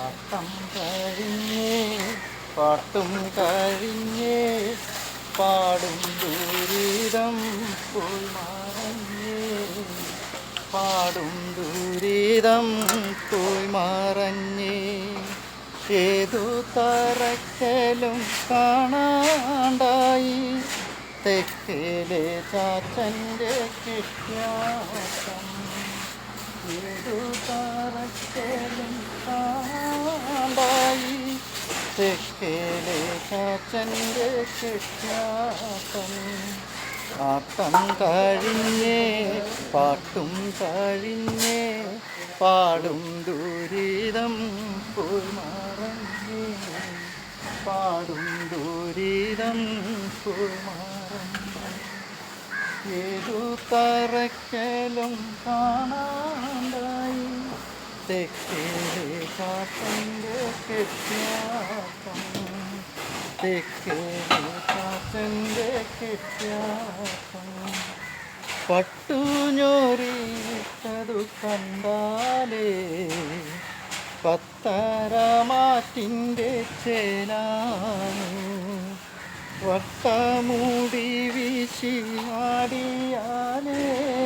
പാട്ടം കഴിഞ്ഞേ പാട്ടും കഴിഞ്ഞേ പാടും ദുരിതം പോയി മറഞ്ഞേ. പാടും ദുരിതം പോയി മറഞ്ഞേ. ഏതു തറക്കലും കാണാണ്ടായി. തെക്കേലെ ചാച്ചന്റെ കൃഷ്ണ ഏതു തറക്കലും തെക്കേലെ ചാച്ചന്റെ കിട്ടാസം ആട്ടം കഴിഞ്ഞേ പാട്ടും കഴിഞ്ഞേ പാടും ദൂരിതം പോയി മറഞ്ഞേ പാടും ദൂരിതം പോയി മറഞ്ഞേ ഏതു തറക്കലും കാണാണ്ടായി. തെക്കേലെ കാട്ടന്റെ കെട്ടിയാട്ടം തെക്കേലെ കാട്ടന്റെ കെട്ടിയാട്ടം പട്ടുഞ്ഞോറിയിട്ടതു കണ്ടാലേ പത്തരമാറ്റിന്റെ ചേനാണ് വട്ടമൂടി വീശിയാടിയാലേ വാരിപ്പുണരാനെ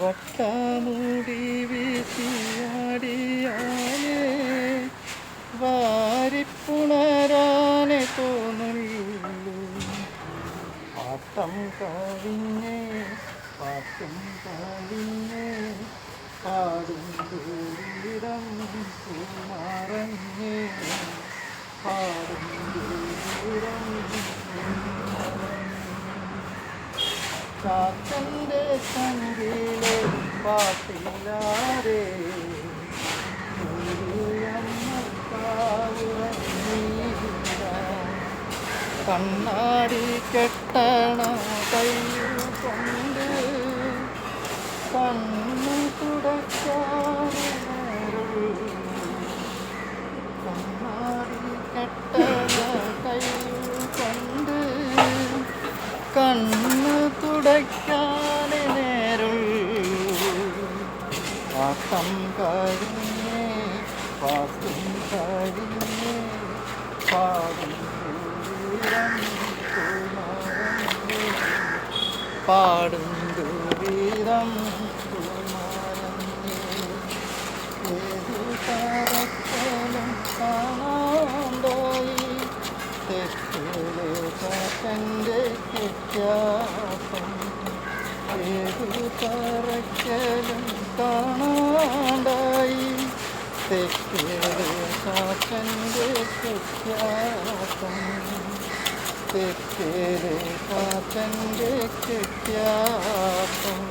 വട്ടമൂടി വീശിയാടിയാലേ വാരിപ്പുണരാനെ തോന്നുന്നു പാട്ടം കഴിഞ്ഞേ പാട്ടും കഴിഞ്ഞേ പാടും ദൂരം മറഞ്ഞേ പാടും ദൂരം കാറ്റന്റെ സംഗീലെ പാട്ടിലാരേ കണ്ണാടി കെട്ടണ കൈ കൊണ്ട് കണ്ണു കണ്ണു തുടയ്ക്കാൻ നേരുള്ളൂ പാട്ടം കഴിഞ്ഞേ പാട്ടും കഴിഞ്ഞേ പാടും. പാടും ദുരിതം കുമാരനേ. ഏതു തരക്കലും കെറ്റാട്ടം ഏതു പറക്കലും കാണാണ്ടായി. തെക്കിലെ കാറ്റന്റെ കൃത്യാസം തെക്കിലെ കാറ്റന്റെ കെറ്റാട്ടം